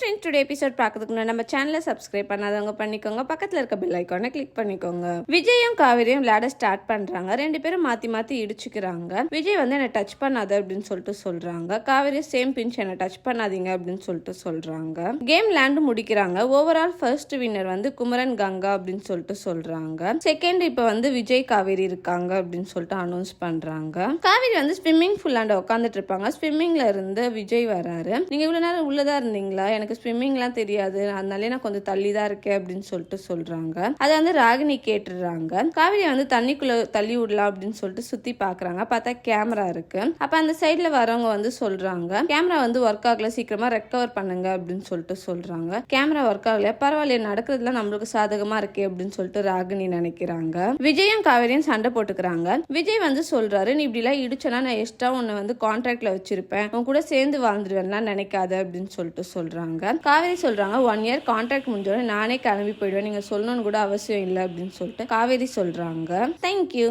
Friends today episode பார்க்கறதுக்கு முன்னாடி நம்ம சேனலை சப்ஸ்கிரைப் பண்ணாதவங்க பண்ணிக்கோங்க. பக்கத்தில் இருக்க பெல் ஐக்கானை கிளிக் பண்ணிக்கோங்க. விஜயும் காவேரியும் விளையாட ஸ்டார்ட் பண்ணுறாங்க ரெண்டு பேரும் மாற்றி மாற்றி இடிச்சுக்கிறாங்க. விஜய் வந்து என்னை டச் பண்ணாத அப்படின்னு சொல்லிட்டு சொல்கிறாங்க காவேரி சேம் பிஞ்ச் என்னை டச் பண்ணாதீங்க அப்படின்னு சொல்லிட்டு சொல்கிறாங்க கேம் லேண்டு முடிக்கிறாங்க. ஓவரால் ஃபர்ஸ்ட் வின்னர் வந்து குமரன் கங்கா அப்படின்னு சொல்லிட்டு சொல்கிறாங்க செகண்ட் இப்போ வந்து விஜய் காவேரி இருக்காங்க அப்படின்னு சொல்லிட்டு அனௌன்ஸ் பண்ணுறாங்க காவேரி வந்து ஸ்விம்மிங் ஃபுல்லாண்ட உட்காந்துட்டு இருப்பாங்க. ஸ்விம்மிங்ல இருந்து விஜய் வராரு. நீங்க இவ்வளவு நேரம் உள்ளதா இருந்தீங்களா? எனக்கு ஸ்விம்மிங்லாம் தெரியாது. அதனாலே நான் கொஞ்சம் தள்ளி தான் இருக்கேன் அப்படின்னு சொல்லிட்டு சொல்றாங்க. அதை வந்து ராகினி கேட்டுடுறாங்க காவிரி வந்து தண்ணிக்குள்ள தள்ளி விடலாம் அப்படின்னு சொல்லிட்டு சுத்தி பாக்குறாங்க. பார்த்தா கேமரா இருக்கு. அப்ப அந்த சைட்ல வரவங்க வந்து சொல்றாங்க. கேமரா வந்து ஒர்க் ஆகல. சீக்கிரமா ரெக்கவர் பண்ணுங்க அப்படின்னு சொல்லிட்டு சொல்றாங்க. கேமரா ஒர்க் ஆகல. பரவாயில்ல நடக்கிறதுலாம் நம்மளுக்கு சாதகமா இருக்கே அப்படின்னு சொல்லிட்டு ராகினி நினைக்கிறாங்க. விஜயும் காவேரியும் சண்டை போட்டுக்கிறாங்க. விஜய் வந்து சொல்றாரு நீ இப்படி எல்லாம் இடிச்சனா நான் எக்ஸ்ட்ரா உன்னை வந்து கான்ட்ராக்ட்ல வச்சிருப்பேன். உன் கூட சேர்ந்து வாழ்ந்துருவேன்லாம் நினைக்காத அப்படின்னு சொல்லிட்டு சொல்கிறாங்க காவேரி சொல்கிறாங்க ஒன் இயர் கான்ட்ராக்ட் முடிஞ்சோடனே நானே கிளம்பி போயிடுவேன். நீங்கள் சொல்லணும்னு கூட அவசியம் இல்லை அப்படின்னு சொல்லிட்டு காவேரி சொல்கிறாங்க தேங்க்யூ